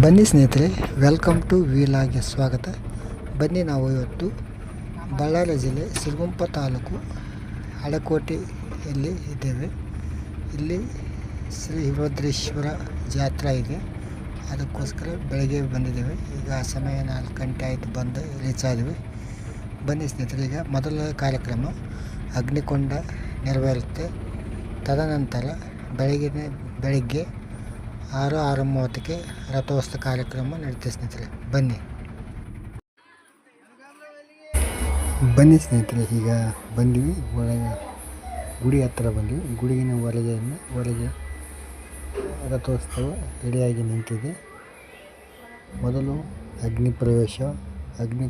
ಬನ್ನಿ ಸ್ನೇಹಿತರೆ welcome to ವೀಲಾಗೆ ಸ್ವಾಗತ. ಬನ್ನಿ ನಾವು ಇವತ್ತು ಬಳ್ಳಾರಿ ಜಿಲ್ಲೆ ಸಿರುಗುಂಪ ತಾಲೂಕು ಹಳಕೋಟೆಯಲ್ಲಿ ಇದ್ದೇವೆ. ಇಲ್ಲಿ ಶ್ರೀ ಹಿರೋದ್ರೇಶ್ವರ ಜಾತ್ರೆ ಇದೆ. ಅದಕ್ಕೋಸ್ಕರ ಬೆಳಗ್ಗೆ ಬಂದಿದ್ದೇವೆ. ಈಗ ಸಮಯ ನಾಲ್ಕು ಗಂಟೆ ಆಯಿತು ಬಂದು ರೀಚ್ ಆದ್ವಿ ಬನ್ನಿ ಸ್ನೇಹಿತರೆ, ಈಗ ಮೊದಲ ಕಾರ್ಯಕ್ರಮ ಅಗ್ನಿಕೊಂಡ ನೆರವೇರುತ್ತೆ. ತದನಂತರ ಬೆಳಗಿನ, ಬೆಳಗ್ಗೆ ಆರು ಆರು ಮೂವತ್ತಕ್ಕೆ ರಥೋತ್ಸವ ಕಾರ್ಯಕ್ರಮ ನಡೀತದೆ ಸ್ನೇಹಿತರೆ ಬನ್ನಿ. ಬನ್ನಿ ಸ್ನೇಹಿತರೆ, ಈಗ ಬಂದ್ವಿ. ಒಳಗೆ ಗುಡಿ ಹತ್ರ ಬಂದ್ವಿ. ಗುಡಿಗಿನ ಹೊರಗೆಯನ್ನು ಹೊರಗೆ ರಥೋತ್ಸವ ರೆಡಿಯಾಗಿ ನಿಂತಿದೆ. ಮೊದಲು ಅಗ್ನಿ ಪ್ರವೇಶ, ಅಗ್ನಿ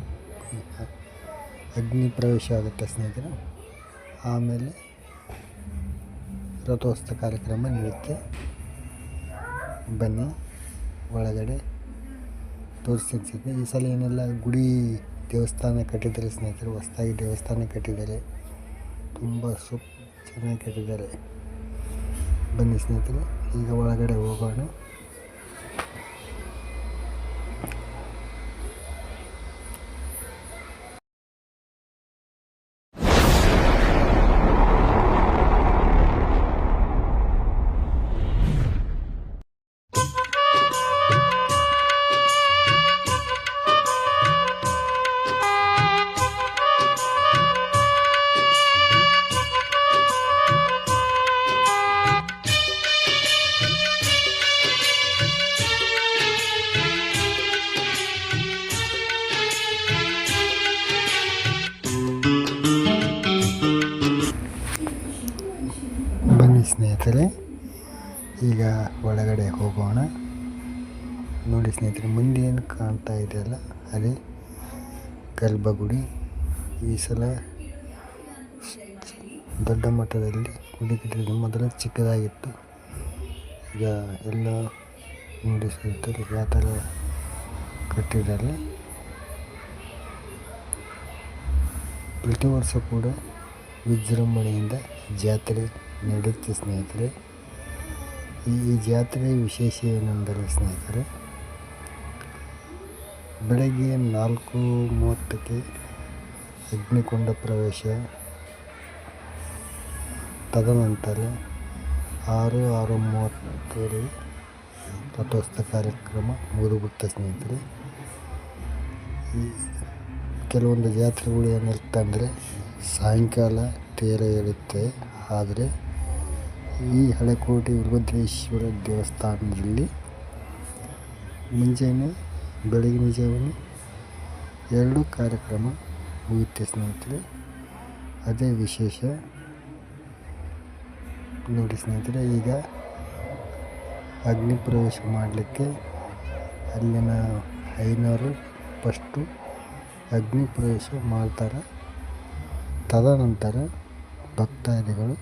ಅಗ್ನಿ ಪ್ರವೇಶ ಆಗುತ್ತೆ ಸ್ನೇಹಿತರೆ. ಆಮೇಲೆ ರಥೋತ್ಸವ ಕಾರ್ಯಕ್ರಮ ನಡೆಯುತ್ತೆ. ಬನ್ನಿ, ಒಳಗಡೆ ತೋರಿಸ್ತಿರ್ತೀನಿ ಈ ಸಲ ಏನೆಲ್ಲ, ಗುಡಿ ದೇವಸ್ಥಾನ ಕಟ್ಟಿದ್ದಾರೆ ಸ್ನೇಹಿತರು. ಹೊಸ್ದಾಗಿ ದೇವಸ್ಥಾನ ಕಟ್ಟಿದ್ದಾರೆ. ತುಂಬ ಸೂಪ್ ಚೆನ್ನಾಗಿ ಕಟ್ಟಿದ್ದಾರೆ. ಬನ್ನಿ ಸ್ನೇಹಿತರೆ, ಈಗ ಒಳಗಡೆ ಹೋಗೋಣ. ಕಾಣ್ತಾ ಇದೆಯಲ್ಲ? ಅಲ್ಲಿ ಗರ್ಭಗುಡಿ ಈ ಸಲ ದೊಡ್ಡ ಮಟ್ಟದಲ್ಲಿ ಗುಡಿ ಕಟ್ಟಿದ್ದು ಮೊದಲು ಚಿಕ್ಕದಾಗಿತ್ತು. ಈಗ ಎಲ್ಲ ನೋಡಿ ಯಾವ ಥರ ಕಟ್ಟಿದ್ದಾರೆ. ಪ್ರತಿ ವರ್ಷ ಕೂಡ ವಿಜೃಂಭಣೆಯಿಂದ ಜಾತ್ರೆ ನಡೆಯುತ್ತೆ ಸ್ನೇಹಿತರೆ. ಈ ಜಾತ್ರೆಯ ವಿಶೇಷ ಏನೆಂದರೆ ಸ್ನೇಹಿತರೆ ಬೆಳಗ್ಗೆ ನಾಲ್ಕು ಮೂವತ್ತಕ್ಕೆ ಅಗ್ನಿಕೊಂಡ ಪ್ರವೇಶ. ತದನಂತರ ಆರು ಆರು ಮೂವತ್ತರಲ್ಲಿ ರಥೋತ್ಸವ ಕಾರ್ಯಕ್ರಮ ಮುಗಿದುಬಿಡ್ತ ಸ್ನೇಹಿತರೆ. ಈ ಕೆಲವೊಂದು ಜಾತ್ರೆಗಳು ಏನಿರುತ್ತೆ ಅಂದರೆ ಸಾಯಂಕಾಲ ತೇರ ಇರುತ್ತೆ ಆದರೆ ಈ ಹಳೆಕೋಟೆ ವೀರಭದ್ರೇಶ್ವರ ದೇವಸ್ಥಾನದಲ್ಲಿ ಮುಂಜಾನೆ ಬೆಳಗಿನ ಜಾವನ ಎರಡೂ ಕಾರ್ಯಕ್ರಮ ಮುಗಿಯುತ್ತೆ ಸ್ನೇಹಿತರೆ. ಅದೇ ವಿಶೇಷ ನೋಡಿ ಸ್ನೇಹಿತರೆ, ಈಗ ಅಗ್ನಿ ಪ್ರವೇಶ ಮಾಡಲಿಕ್ಕೆ ಅಲ್ಲಿನ ಐನೂರು ಫಸ್ಟು ಅಗ್ನಿ ಪ್ರವೇಶ ಮಾಡ್ತಾರೆ. ತದನಂತರ ಭಕ್ತಾದಿಗಳು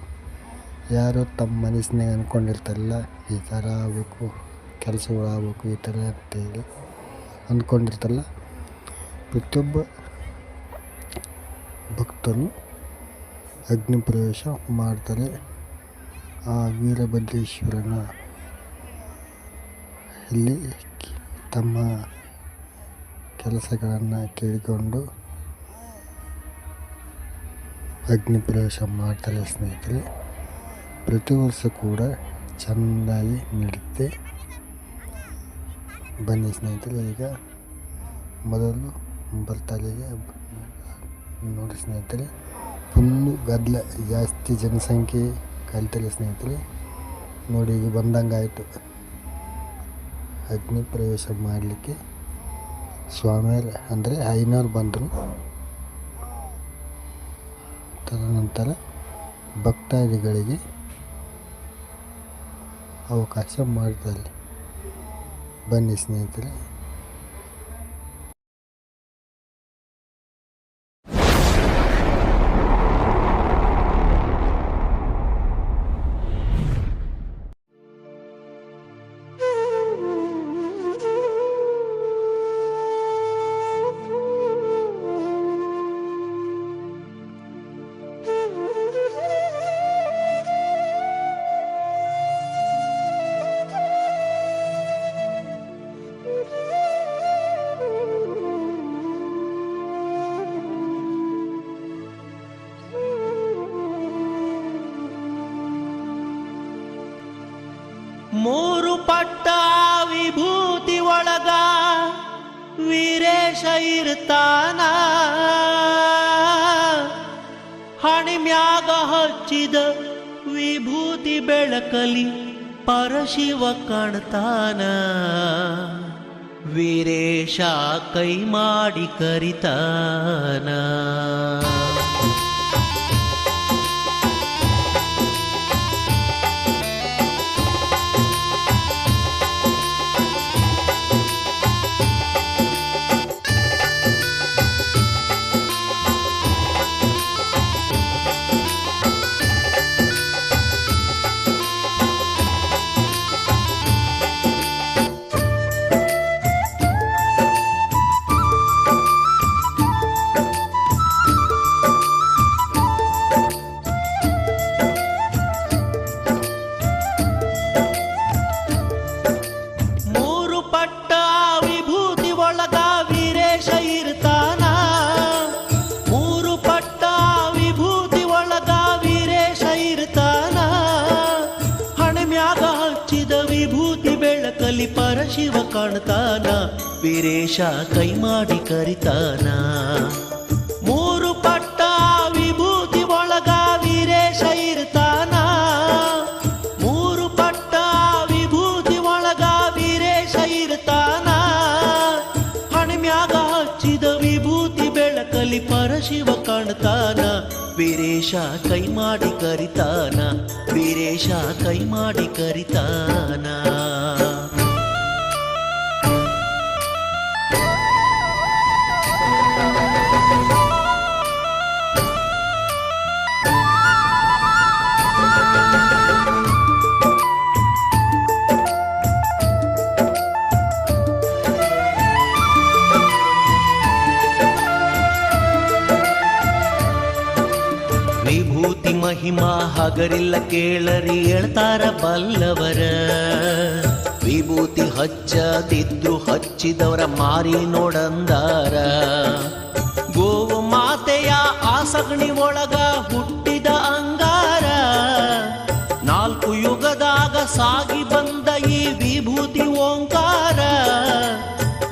ಯಾರು ತಮ್ಮ ಮನಸ್ಸಿನಾಗ ಅಂದ್ಕೊಂಡಿರ್ತಾರಲ್ಲ ಈ ಥರ ಆಗಬೇಕು, ಕೆಲಸಗಳಾಗಬೇಕು, ಈ ಥರ ಅಂತೇಳಿ ಅಂದ್ಕೊಂಡಿರ್ತಾರಲ್ಲ ಪ್ರತಿಯೊಬ್ಬ ಭಕ್ತನು ಅಗ್ನಿ ಪ್ರವೇಶ ಮಾಡ್ತಾರೆ ಆ ವೀರಭದ್ರೇಶ್ವರನ ಇಲ್ಲಿ ತಮ್ಮ ಕೆಲಸಗಳನ್ನು ಕೇಳಿಕೊಂಡು ಅಗ್ನಿ ಪ್ರವೇಶ ಮಾಡ್ತಾರೆ ಸ್ನೇಹಿತರೆ. ಪ್ರತಿ ವರ್ಷ ಕೂಡ ಚೆನ್ನಾಗಿ ನಡೆಯುತ್ತೆ ಬನ್ನಿ ಸ್ನೇಹಿತರೆ, ಈಗ ಮೊದಲು ಬರ್ತಾಲಿಗೆ ನೋಡಿ ಸ್ನೇಹಿತರೆ ಫುಲ್ಲು ಗದ್ದಲ, ಜಾಸ್ತಿ ಜನಸಂಖ್ಯೆ ಕಲಿತಲ್ಲ ಸ್ನೇಹಿತರೆ. ನೋಡಿ ಈಗ ಬಂದಂಗೆ ಅಗ್ನಿ ಪ್ರವೇಶ ಮಾಡಲಿಕ್ಕೆ ಸ್ವಾಮಿಯರು ಅಂದರೆ ಐನೋರ್ ಬಂದರು. ತದನಂತರ ಭಕ್ತಾದಿಗಳಿಗೆ ಅವಕಾಶ ಮಾಡ್ತಾರೆ. ಬನ್ನಿ ಸ್ನೇಹಿತರೆ ವಿಭೂತಿ ಬೆಳಕಲಿ ಪರಶಿವ ಕಾಣ್ತಾನ. ವೀರೇಶ ಕೈ ಮಾಡಿ ಕರಿತಾನ. ವೀರೇಶ ಕೈ ಮಾಡಿ ಕರಿತಾನ. ಮೂರು ಪಟ್ಟ ವಿಭೂತಿ ಒಳಗ ವೀರೇಶ ಇರ್ತಾನ. ಮೂರು ಪಟ್ಟ ವಿಭೂತಿ ಒಳಗ ವೀರೇಶ ಇರ್ತಾನ. ಹಣಮ್ಯಾಗ ಹಚ್ಚಿದ ವಿಭೂತಿ ಬೆಳಕಲಿ ಪರಶಿವ ಕಾಣ್ತಾನ. ವೀರೇಶ ಕೈ ಮಾಡಿ ಕರಿತಾನ. ವೀರೇಶ ಕೈ ಮಾಡಿ ಕರಿತಾನ. ಮಹಿಮಾ ಹಗರಿಲ್ಲ ಕೇಳರಿ ಹೇಳ್ತಾರ ಬಲ್ಲವರ. ವಿಭೂತಿ ಹಚ್ಚದಿದ್ರು ಹಚ್ಚಿದವರ ಮಾರಿ ನೋಡಂದಾರ. ಗೋವು ಮಾತೆಯ ಆಸಗಣಿ ಒಳಗ ಹುಟ್ಟಿದ ಅಂಗಾರ. ನಾಲ್ಕು ಯುಗದಾಗ ಸಾಗಿ ಬಂದ ಈ ವಿಭೂತಿ ಓಂಕಾರ.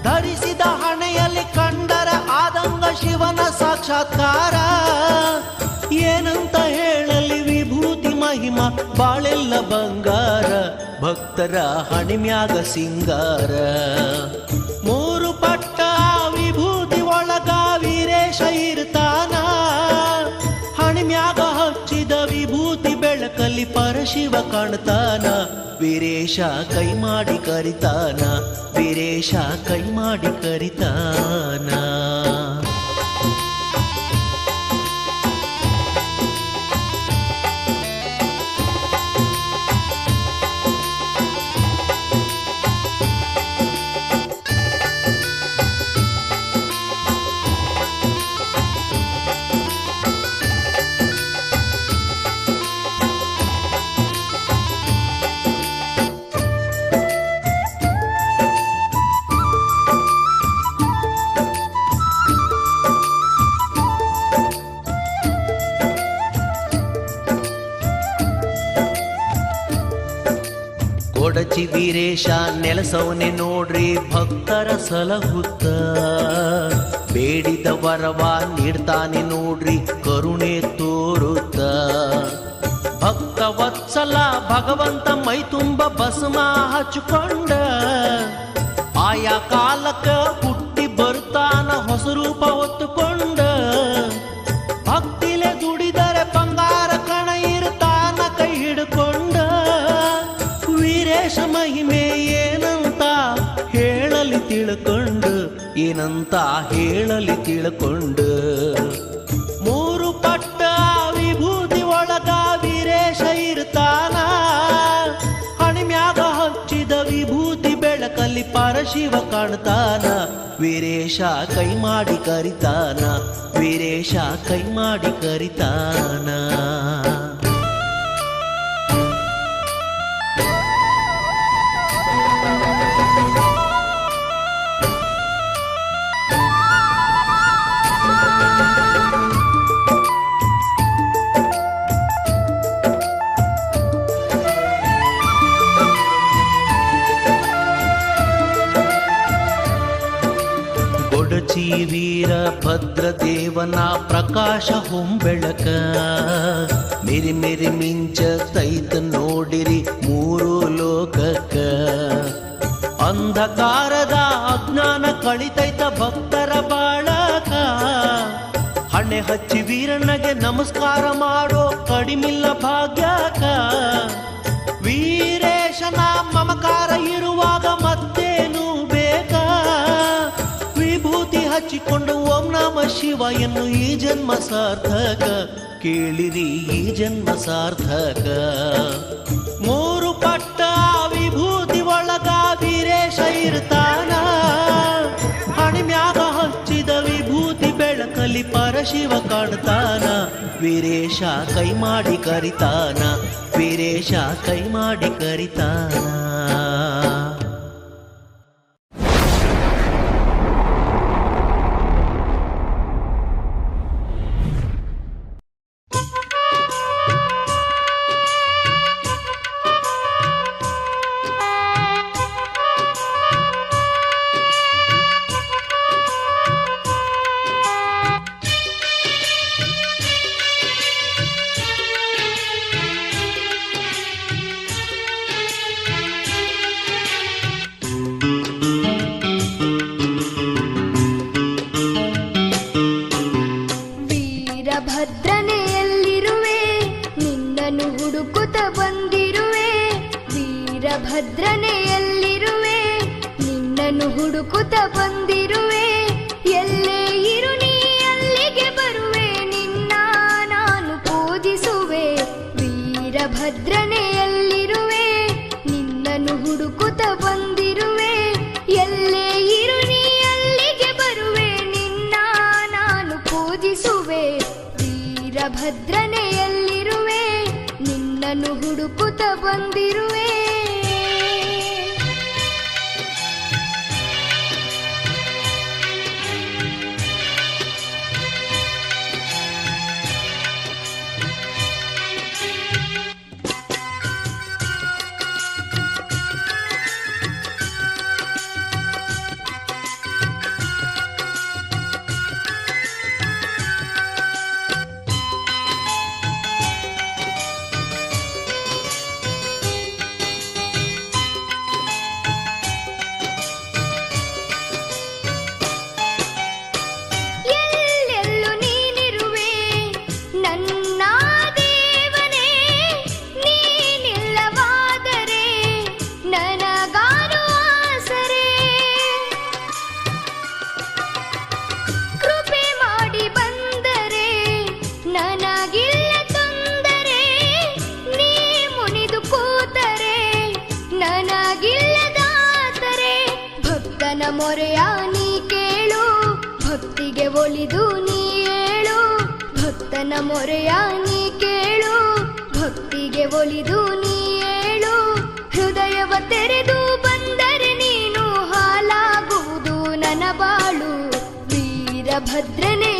ಧರಿಸಿದ ಹಣೆಯಲ್ಲಿ ಕಂಡರ ಆದಂಗ ಶಿವನ ಸಾಕ್ಷಾತ್ಕಾರ. ಏನಂತ ಮಹಿಮ, ಬಾಳೆಲ್ಲ ಬಂಗಾರ, ಭಕ್ತರ ಹಣಿಮ್ಯಾಗ ಸಿಂಗಾರ. ಮೂರು ಪಟ್ಟ ವಿಭೂತಿ ಒಳಗ ವೀರೇಶ ಇರ್ತಾನ. ಹಣಿಮ್ಯಾಗ ಹಚ್ಚಿದ ವಿಭೂತಿ ಬೆಳಕಲ್ಲಿ ಪರಶಿವ ಕಾಣ್ತಾನ. ವೀರೇಶ ಕೈ ಮಾಡಿ ಕರಿತಾನ, ವೀರೇಶ ಕೈ ಮಾಡಿ ಕರಿತಾನ. ವೀರೇಶ, ನೆಲಸವನೆ ನೋಡ್ರಿ ಭಕ್ತರ ಸಲಹುತ್ತ. ಬೇಡಿದ ವರವ ನೀಡ್ತಾನೆ ನೋಡ್ರಿ ಕರುಣೆ ತೋರುತ್ತ. ಭಕ್ತ ವತ್ಸಲ, ಭಗವಂತ ಮೈ ತುಂಬ ಬಸಮ ಆಯಾ ಕಾಲಕ್ಕ ತಿಳ್ಕೊಂಡು, ಏನಂತ ಹೇಳಲಿ ತಿಳ್ಕೊಂಡು. ಮೂರು ಪಟ್ಟ ವಿಭೂತಿ ಒಳಗ ವೀರೇಶ ಇರ್ತಾನ. ಹಣಿಮ್ಯಾಗ ಹಚ್ಚಿದ ವಿಭೂತಿ ಬೆಳಕಲ್ಲಿ ಪರಶಿವ ಕಾಣ್ತಾನ. ವೀರೇಶ ಕೈ ಮಾಡಿ ಕರಿತಾನ, ವೀರೇಶ ಕೈ ಮಾಡಿ ಕರಿತಾನ. ಪ್ರಕಾಶ ಹೊಂಬೆಳಕ. ಮಿರಿ ಮಿರಿ ಮಿಂಚ ತೈತ ನೋಡಿರಿ ಮೂರು ಲೋಕಕ್ಕ. ಅಂಧಕಾರದ ಅಜ್ಞಾನ ಕಳಿತೈತ ಭಕ್ತರ ಬಾಳಕ. ಹಣ್ಣೆ ಹಚ್ಚಿ ವೀರಣ್ಣಗೆ ನಮಸ್ಕಾರ ಮಾಡೋ ಕಡಿಮಿಲ್ಲ ಭಾಗ್ಯಕ. ಹಚ್ಚಿಕೊಂಡು ಓಂ ನಮ ಶಿವ ಎನ್ನು ಈ ಜನ್ಮ ಸಾರ್ಥಕ. ಕೇಳಿರಿ ಈ ಜನ್ಮ ಸಾರ್ಥಕ. ಮೂರು ಪಟ್ಟ ವಿಭೂತಿ ಒಳಗ ವೀರೇಶ ಇರ್ತಾನ. ಹಣಿಮ್ಯಾಗ ಹಚ್ಚಿದ ವಿಭೂತಿ ಬೆಳಕಲಿ ಪರಶಿವ ಕಾಣ್ತಾನ. ವೀರೇಶ ಕೈ ಮಾಡಿ ಕರಿತಾನ. ವೀರೇಶ ಕೈ ಮಾಡಿ ಕರಿತಾನ. வந்திரு ಭಕ್ತಿಗೆ ಒಲಿದು ನೀ ಏಳು, ಭಕ್ತನ ಮೊರೆಯ ನೀ ಕೇಳು, ಭಕ್ತಿಗೆ ಒಲಿದು ನೀ ಏಳು, ಹೃದಯವ ತೆರೆದು ಬಂದರೆ ನೀನು ಹಾಲಾಗುವುದು ನನ್ನ ಬಾಳು ವೀರಭದ್ರನೆಯಲ್ಲಿರುವೆ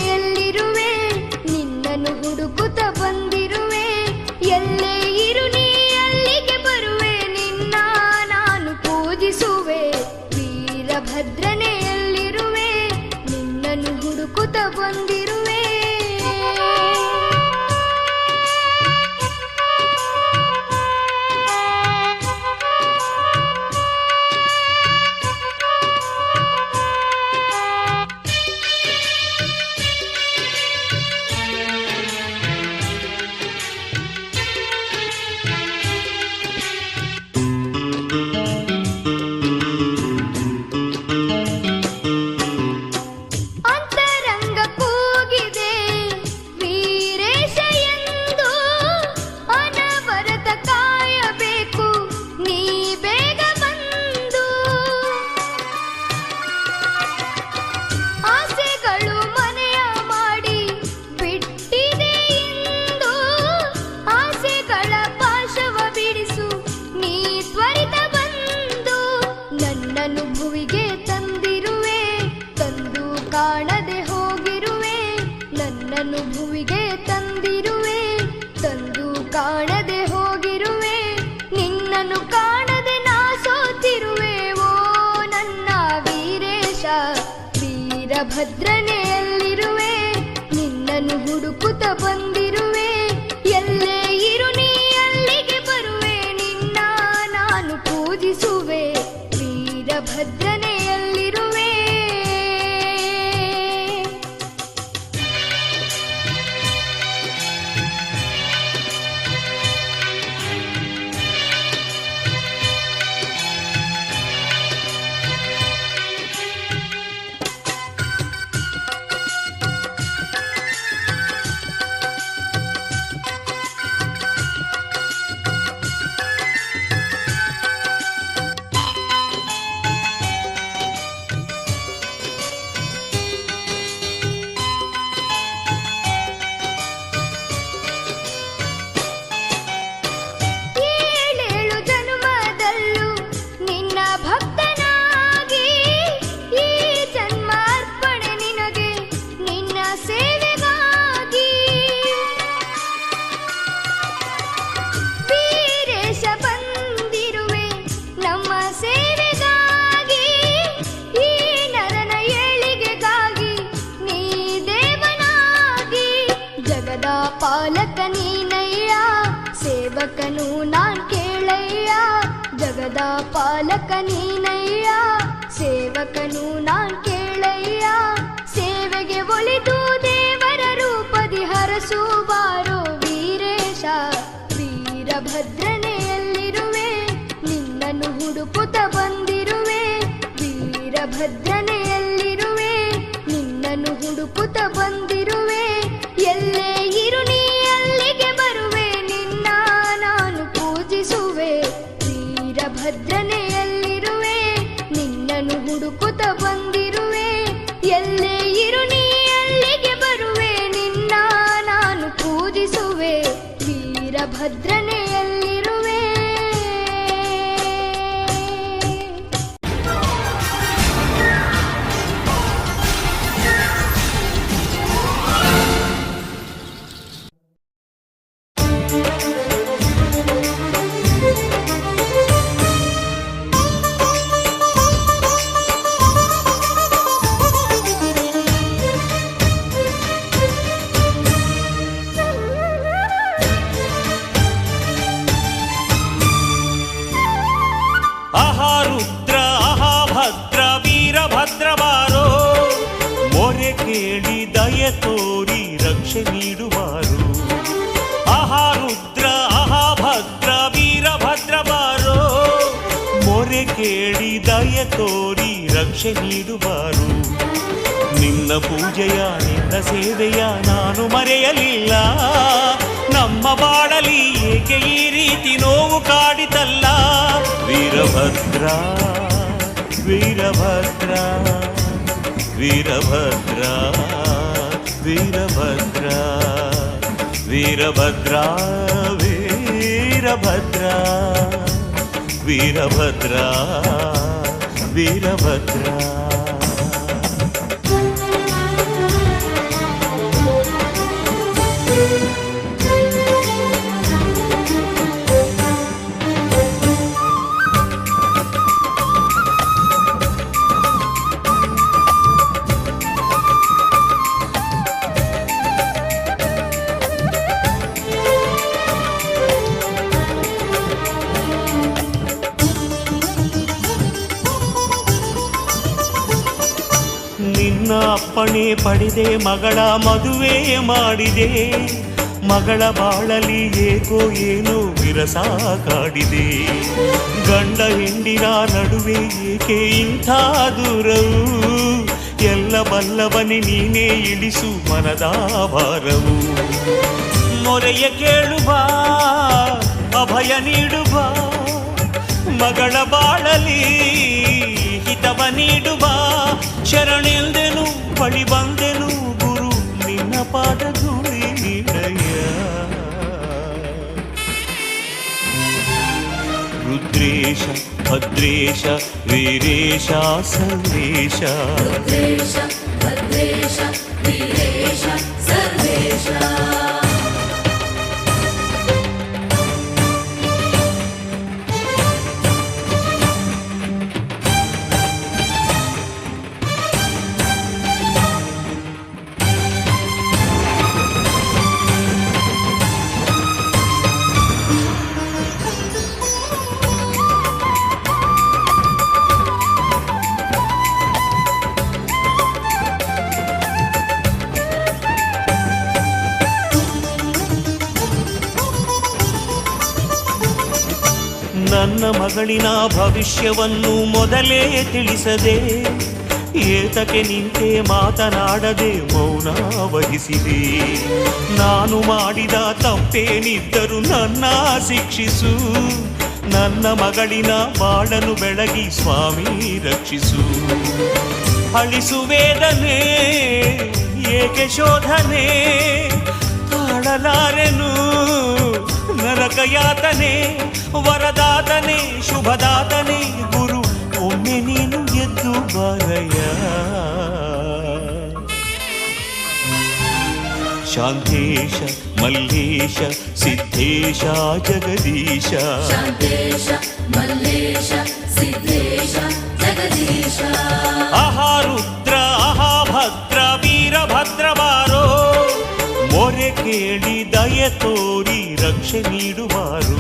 పాలక నీనయ్యా సేవకను న ನಿನ್ನ ಪೂಜೆಯ, ನಿನ್ನ ಸೇವೆಯ ನಾನು ಮರೆಯಲಿಲ್ಲ. ನಮ್ಮ ಬಾಳಲಿ ಏಕೆ ಈ ರೀತಿ ನೋವು ಕಾಡಿತಲ್ಲ? ವೀರಭದ್ರ ವೀರಭದ್ರ ವೀರಭದ್ರ ವೀರಭದ್ರ ವೀರಭದ್ರ ವೀರಭದ್ರ ವೀರಭದ್ರ ವೀರಭದ್ರ. ಅಪ್ಪಣೆ ಪಡೆದೆ, ಮಗಳ ಮದುವೆ ಮಾಡಿದೆ. ಮಗಳ ಬಾಳಲಿ ಏಕೋ ಏನು ವಿರಸ ಕಾಡಿದೆ. ಗಂಡ ಹೆಂಡಿನ ನಡುವೆ ಏಕೆ ಇಂಥ ದೂರವು? ಎಲ್ಲ ಬಲ್ಲವನೆ ನೀನೇ ಇಳಿಸು ಮನದ ಭಾರವು. ಮೊರೆಯ ಕೇಳುವ ಅಭಯ ನೀಡುವ ಮಗಳ ಬಾಳಲಿ ಹಿತವ ನೀಡುವ ಶರಣೆಂದೆನು భద్రేಶ భద్రేಶ వీరేశ సర్వేశ భద్రేశ వీరేశ ಮಗಳಿನ ಭವಿಷ್ಯವನ್ನು ಮೊದಲೇ ತಿಳಿಸದೆ ಏತಕ್ಕೆ ನಿಂತೆ ಮಾತನಾಡದೆ ಮೌನ ವಹಿಸಿದೆ. ನಾನು ಮಾಡಿದ ತಪ್ಪೇನಿದ್ದರೂ ನನ್ನ ಶಿಕ್ಷಿಸು, ನನ್ನ ಮಗಳಿನ ಬಾಳನು ಬೆಳಗಿ ಸ್ವಾಮಿ ರಕ್ಷಿಸು. ಅಳಿಸು ವೇದನೆ, ಏಕೆ ಶೋಧನೆ ತಾಳಲಾರೆನು? ನರಕ ಯಾತನೆ ವರದಾತನೆ ಶುಭದಾತನೆ ಗುರು ಒಮ್ಮೆ ನೀನು ಎದ್ದು ಬಾರಯ್ಯ ಶಾಂತೇಶ ಮಲ್ಲೇಶ ಸಿದ್ಧೇಶ ಜಗದೀಶ ಶಾಂತೇಶ ಮಲ್ಲೇಶ ಸಿದ್ಧೇಶ ಜಗದೀಶ ಆಹಾ ರುದ್ರ ಆಹಾ ಭದ್ರ ವೀರಭದ್ರ ಬಾರೋ ಮೊರೆ ಕೇಳಿ ದಯ ತೋರಿ ರಕ್ಷೆ ನೀಡುವರು